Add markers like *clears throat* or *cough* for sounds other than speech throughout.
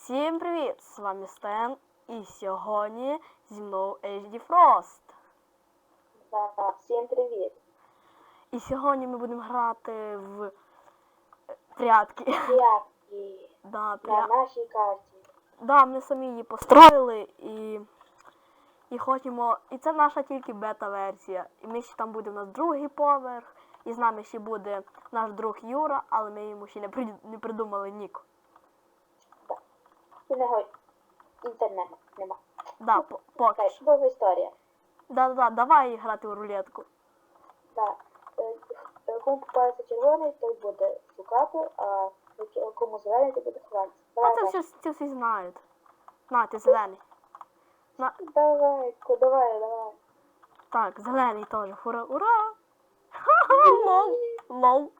Всім привіт! З вами Стен і сьогодні зі мною HD Frost. Да, всім привіт. І сьогодні ми будемо грати в е, прятки. Прятки *laughs* Да, на нашій карті. да, ми самі її построїли і... і хочемо. І це наша тільки бета-версія. І ми ще там буде у нас другий поверх. І з нами ще буде наш друг Юра, але ми йому ще не, при... не придумали нік. У нього інтернету нема. Да, по- поки що. довга історія. Да, да, да, давай грати в рулетку. Да. Е, е, Кому попається червоний, той буде шукати, а кому зелений, той буде ховатися. А це всі, це всі знають. На, ти зелений. На, Давай, ко- давай, давай. так, зелений теж. Ура, ура! Ха-ха, лол, лол.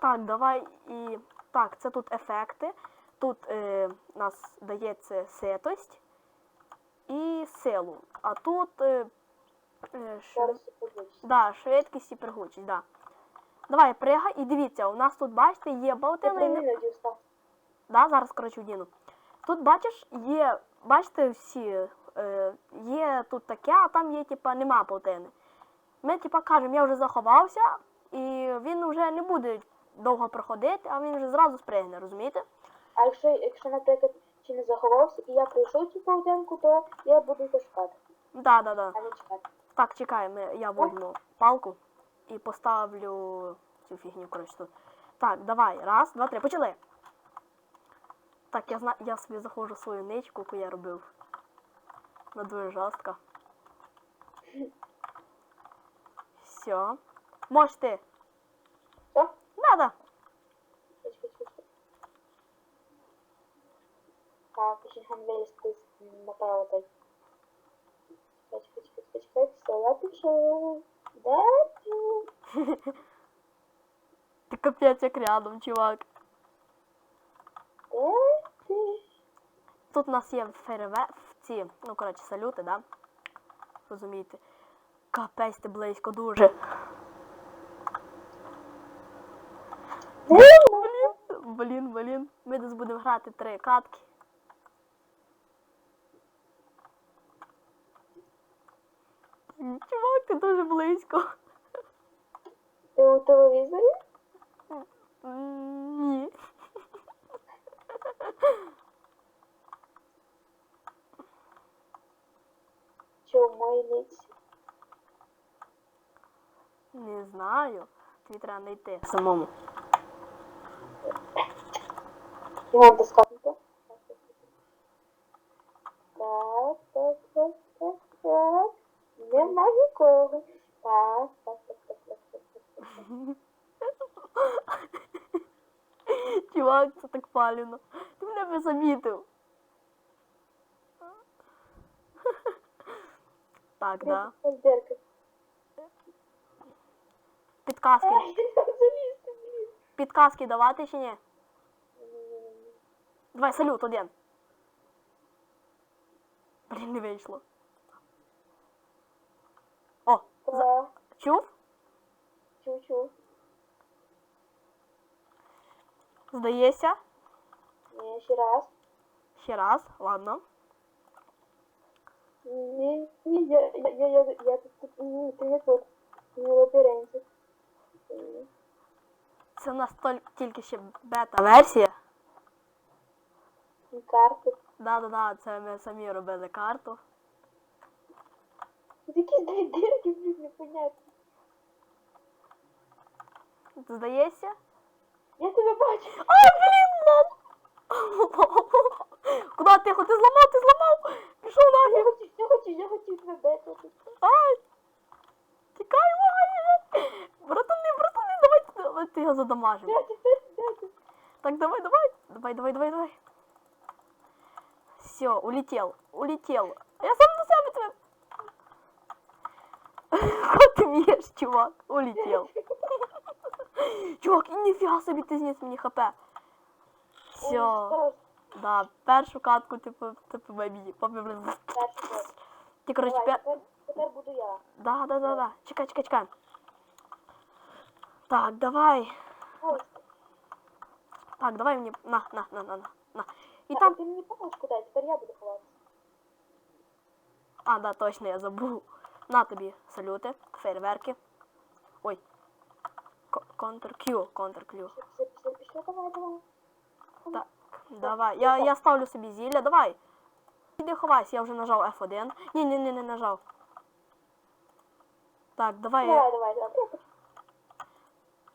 Так, давай і. Так, це тут ефекти. Тут е, нас дається ситость і силу. А тут е, е, швид... Да, швидкість і пригучість, да. Давай, пригай і дивіться, у нас тут, бачите, є Ти і не... Да, зараз коротше вдіну. Тут бачиш, є, бачите, всі, е, є тут таке, а там є, типа, нема паутини. Ми, типа, кажемо, я вже заховався, і він вже не буде довго проходити, а він вже зразу спригне, розумієте? А якщо, якщо, наприклад, чи не заховався, і я пройшов цю паутинку, то я буду його шукати, Да, да, да. а не чекати. Так, чекай, ми, я возьму палку і поставлю цю фігню, коротше, тут. Так, давай, раз, два, три, почали. Так, я зна... я собі заходжу в свою ничку, яку я робив. На дуже жорстко. *laughs* Все. Можеш ти. Все? Да, да. Чекай, чекай, чекай. Так, ще ган направо чекай, чекай, все, я пішов. Де ти? Ти капець як рядом, чувак. Тут у нас є фейерве... ці, ну, коротше, салюти, да? Розумієте? Капець ти близько дуже. Де? Блін, блін. Ми десь будемо грати три катки. Чувак, ти дуже близько. Ти у телевізорі? Ні. Чи в моїй ниці? Не знаю. Тобі треба знайти самому. Його доскакнути. Так, так, так, так, так. Нема нікого. Так, так, так, так, так, так, так. Чувак, це так палено. Ти мене би замітив. *laughs* Так, да. Підказки. Підказки давати чи ні? Давай, салют, один. Блін, не вийшло. О, Так, чув? чу-чу. Здається. Ні, ще раз. Ще раз, ладно. Ні, ні, я, я, я, я, я тут, ні, ти не тут. Не лабіринті. Це у нас тільки ще бета-версія. Ні, карти. Да-да-да, це ми самі робили карту. Якісь дві дірки, блін, непонятні. Здається? Я тебе бачу. Ай, блін, лом! *laughs* Куди ти ти зламав, ти зламав! Пішов Я нафіг! хотів, я хотів, я хотів тебе бекати. Ай! Тікай, ай! Братани, братани, давай, давай ти його задамажимо. Так, давай, давай. Давай, давай, давай, давай. Все, улетел, улетел. Я сам до себе тебе. Как ты вмієш, чувак? Улетел. *laughs* Чувак, ніфіга собі ти зніс мені хп. Все, да, першу катку ти по ти побій. побій. Ти, коротше, Давай, тепер, тепер буду я. Да, да, да, да. Чекай, чекай, чекай. Так, давай. Ось. Так, давай мені. На, на, на, на, на. на. І там. ти мені паличку дай, тепер я буду ховатися. А, да, точно, я забув. На тобі салюти, фейерверки. Ой. Ко- Контр Q, контр Q. Пішли, пішли, пішли, пішли, давай, давай. Так, давай. Я, я ставлю собі зілля, давай. Іди ховайся, я вже нажав F1. Ні, ні, ні, не нажав. Так, давай. Давай, давай, давай.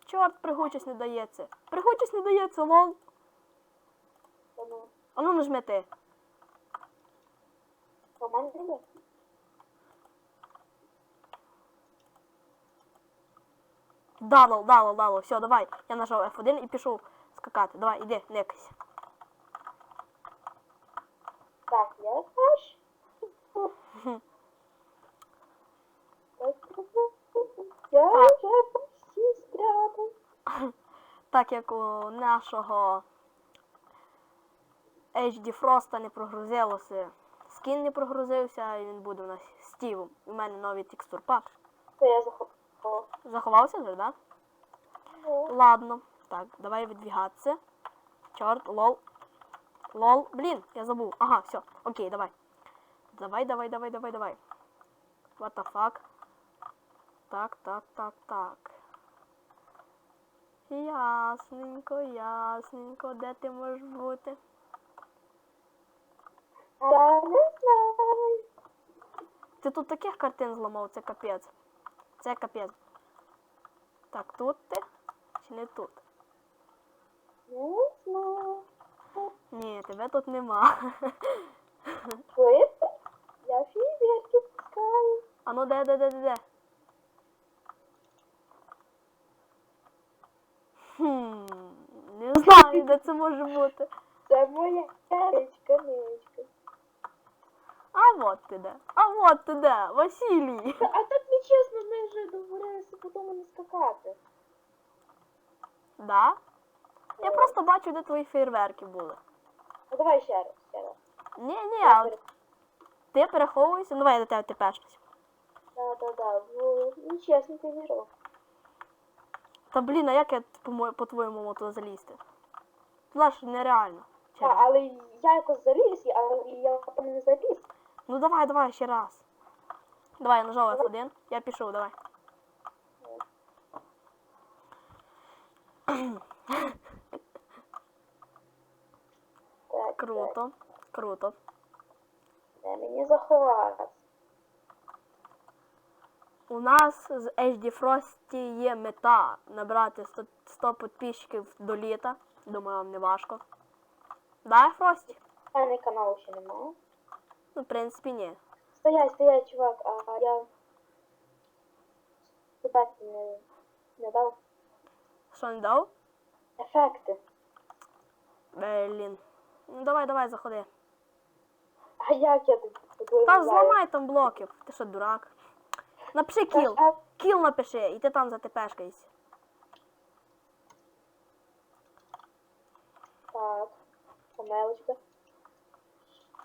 Чорт, пригучість не дається. Пригучість не дається, лол. Та ну, А ну нажми ти. по мене не йде. Дало, дало, дало. Все, давай. Я нажав F1 і пішов скакати. Давай, іди, никайся. Так, я теж. Я вже почти спрятав. Так як у нашого HD Frosta не прогрузилося, скін не прогрузився, і він буде у нас Стівом. У мене новий текстур пак. Це я захопила. Заховався вже, да? Ладно. Так, давай видвигатися. Чорт, лол. Лол. Блін, я забув. Ага, все. Окей, давай. Давай, давай, давай, давай, давай. What the fuck? Так, так, так, так. Ясненько, ясненько, де ти можеш бути? Я не знаю. Ти тут таких картин зламав, це капець. Це капець. Так, тут ти? Чи не тут? Ні, тебе тут нема. *laughs* Я фейерверки пускаю. А ну де, де, де, де, де? Хм, не знаю, де це може бути. Це моя речка, нечка. А от ти де. А от ти де, Василій. А так нечесно, ми вже договорилися по тому не скакати. Да? Я просто бачу, де твої фейерверки були. Ну давай ще раз, ще раз. Ні, ні, а от ти переховуєшся, ну давай я до тебе тепешусь. Да, да, да. Ну, нечесно ти зіграв. Та блін, а як я по-мо- по-твоєму можу туди залізти? Туди ж нереально. А, але я якось заліз, але я там не заліз. Ну давай, давай ще раз. Давай, я нажав F1, я пішов, давай. Так. Круто, круто. Де мені заховатися? У нас з HD Frosty є мета набрати 100, 100 підписчиків до літа. Думаю, вам не важко. Да, Фрості? Мене каналу ще немає. Ну, в принципі, ні. Стоять, стоять, чувак, а я ефекти не, не дав. Що не дав? Ефекти. Блін. Ну давай, давай, заходи. А як я тут Та зламай там блоків. Ти що, дурак? Напиши кіл. Кіл напиши, і ти там затепешкайся. так, помелочка.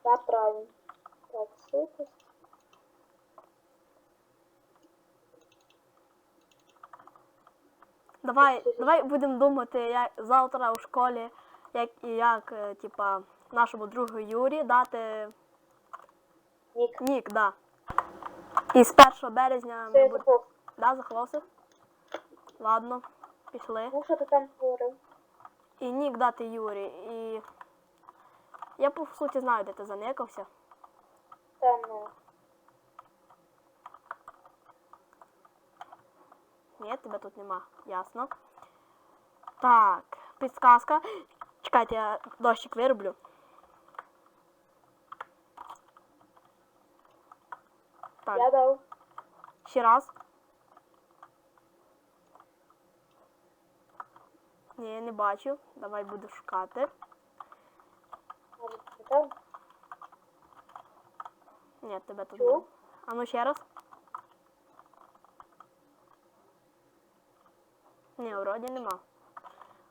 Так, правильно. Так, супер. Давай, давай будемо думати, як завтра у школі, як і як, е, типа, нашому другу Юрі дати Нік. нік, да. І з 1 березня Все, ми я будемо. Да, заховався? Ладно, пішли. Ну, що ти там говорив? І нік дати Юрі. І я по суті знаю, де ти заникався. Ну, Ні, тебе тут нема. Ясно. Так, підсказка. Чекайте, я дощик вироблю. Так, я дав. ще раз. Ні, я не бачу. Давай буду шукати. Може, там? Ні, тебе тут. Нема. А ну ще раз. Ні, вроді нема.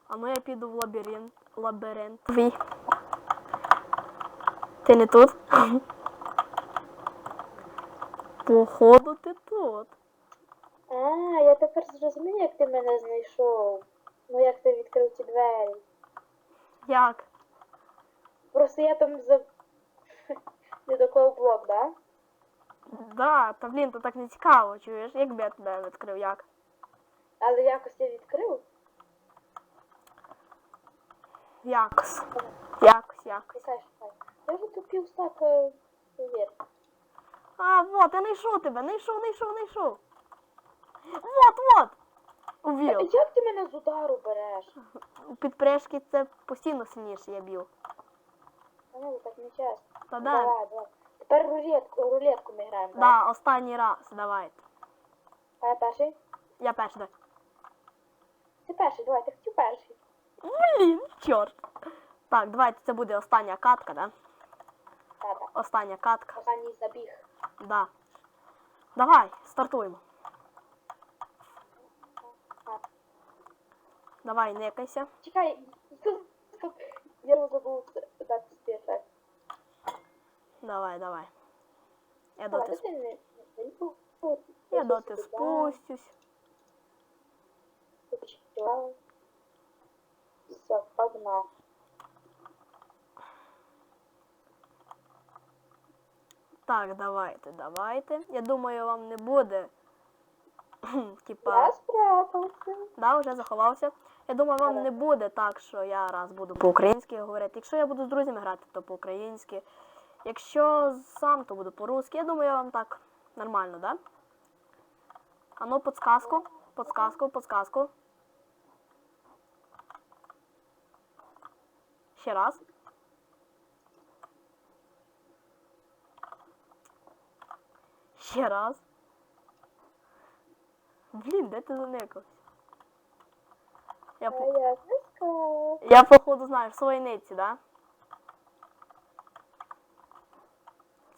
А ну я піду в лабіринт. Лабіринт. Твій. Ти не тут? *laughs* Походу ти тут. А, я тепер зрозумів, як ти мене знайшов. Ну, як ти відкрив ці двері. Як? Просто я там за... Не доклав блок, да? Да, та блін, то так не цікаво, чуєш? Як би я тебе відкрив, як? Але якось я відкрив. Якось. Якось, якось. Чекай, шукай. Я вже тут півстака вір. А, вот, я знайшов тебе, знайшов, знайшов, знайшов. Вот, вот. Увів. Як ти мене з удару береш? У підпришки це постійно сильніше я б'ю. А ну, так не чесно. Та да. Давай, давай. Тепер рулетку, рулетку ми граємо, так? Да, останній раз, давайте. А я перший? Я перший. дай. Ти перший, давай, ти хотів перший. Блін, чорт. Так, давайте це буде остання катка, да? Так, так. Остання катка. Останній забіг. Да. Давай, стартуємо. Давай, никайся. чекай. Я забув дати ефект. Давай, давай. Я доти, ти не- я доти сюди. спустюсь. Все, погнав. Так, давайте, давайте. Я думаю, вам не буде. *clears throat* Типа, Я спрятався. да, вже заховався. Я думаю, вам не буде так, що я раз буду по-українськи говорити. Якщо я буду з друзями грати, то по-українськи. Якщо сам, то буду по-русски. Я думаю, вам так нормально, да? А ну, подсказку, подсказку, подсказку. Ще раз. Ще раз. Блін, де ти заникався? Я, по... я я походу знаю, в своїй ниці, да?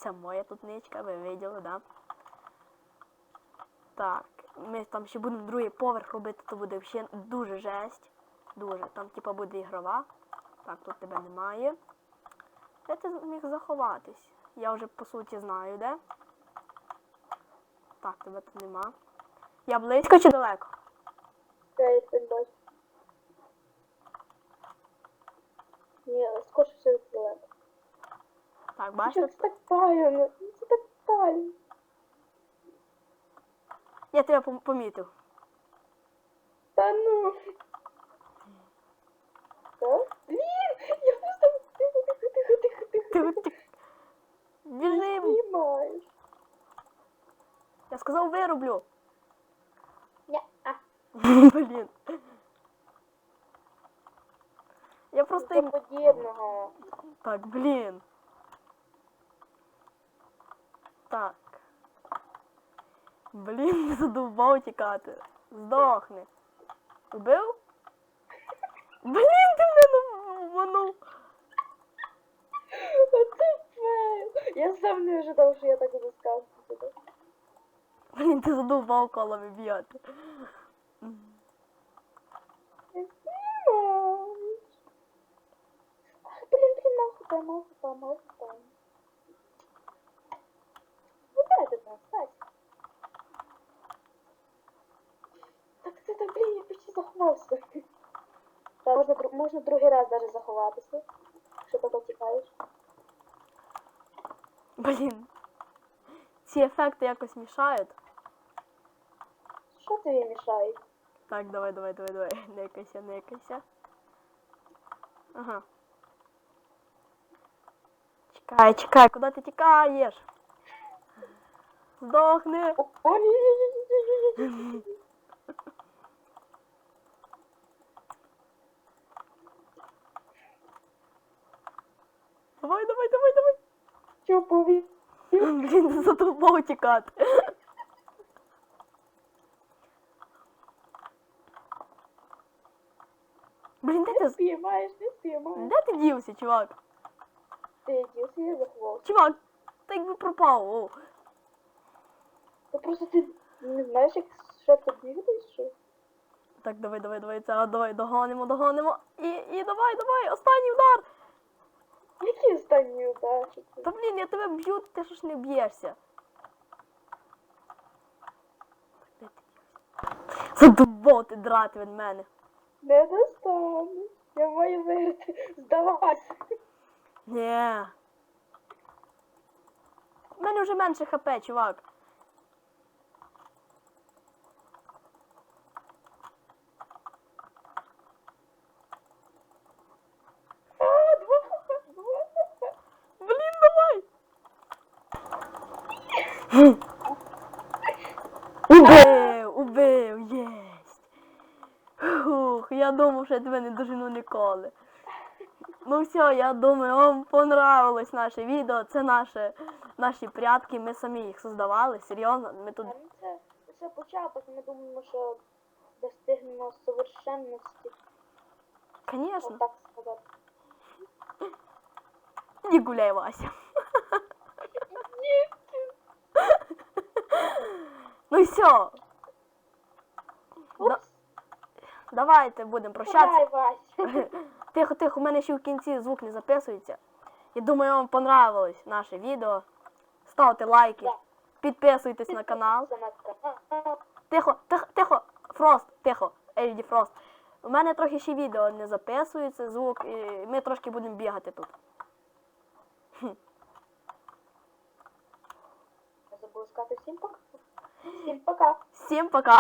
Це моя тут ничка, ви виділи, да? Так, ми там ще будемо другий поверх робити, то буде ще дуже жесть. Дуже. Там типа буде ігрова. Так, тут тебе немає. Де ти міг заховатись? Я вже по суті знаю, де. Так, тебе тут нема. Я близько чи далеко? Я бачу. Ні, скорше все відкрила. Так, Що бачите? це так палено? Це так палено. Я тебе пом- помітив. Та ну. Так? Блін, я просто тихо, тихо, тихо, тихо, тихо. Ти, от ти... Біжим! Знімаєш. Я сказав, вироблю. Ня, а. *laughs* Блін. Я просто їм... подібного. Так, блін. Так. Блін, *laughs* задовбав тікати. Здохни. Убив? Блін, ти мене обманув. Я сам не ожидав, що я так буду сказати. Блін, ти задовбав колами б'яти. Знімаєш. Ах, блін, блін, маху там, маху там, маху там. Ну дай ти там, стать. Так це так, блін, я почти заховався. Та можна, можна другий раз навіть заховатися, якщо так тікаєш. Блін. Ці ефекти якось мішають. Що тобі мішає? Так, давай, давай, давай, давай. *laughs* Никайся, никайся. Ага. Чекай, чекай, куди ти тікаєш? Здохни. О, ні. Давай, давай, давай, давай. Що повів? Блін, не задовбав тікати. Блін, де ти, спіймаєш, не спіймаєш. де ти дівся, чувак? Ти дівся, я заховався. Чувак, ти якби пропав. О. Ну просто ти не знаєш, як швидко бігати, що? Так, давай, давай, давай, це, давай, догонимо, догонимо. І, і давай, давай, останній удар. Які останні удачі? Та блін, я тебе б'ю, ти ж не б'єшся. Де ти дівся? Задовбав ти драти від мене. Не достанеш. Я маю виграти. Здавайся. Ні. У мене вже менше хп, чувак. А, два хп, два хп. Блін, давай. Убив, убив, єсть. Ух, я думав, що я тебе не дожену ніколи. Ну все, я думаю, вам понравилось наше відео. Це наше, наші прятки, ми самі їх создавали, серйозно. Ми тут. Це, це початок, ми думаємо, що достигнемо совершенності, сказати. не гуляй, Вася. Ну все, Упс, давайте будемо прощатися. Давай. *laughs* Тихо, тихо, у мене ще в кінці звук не записується. Я думаю, вам понравилось наше відео. Ставте лайки, Да. підписуйтесь на канал. Тихо, тихо, тихо, Фрост, тихо, Ельді Фрост. У мене трохи ще відео не записується, звук, і ми трошки будемо бігати тут. Я забула сказати всім пока. Всім пока. Всім пока!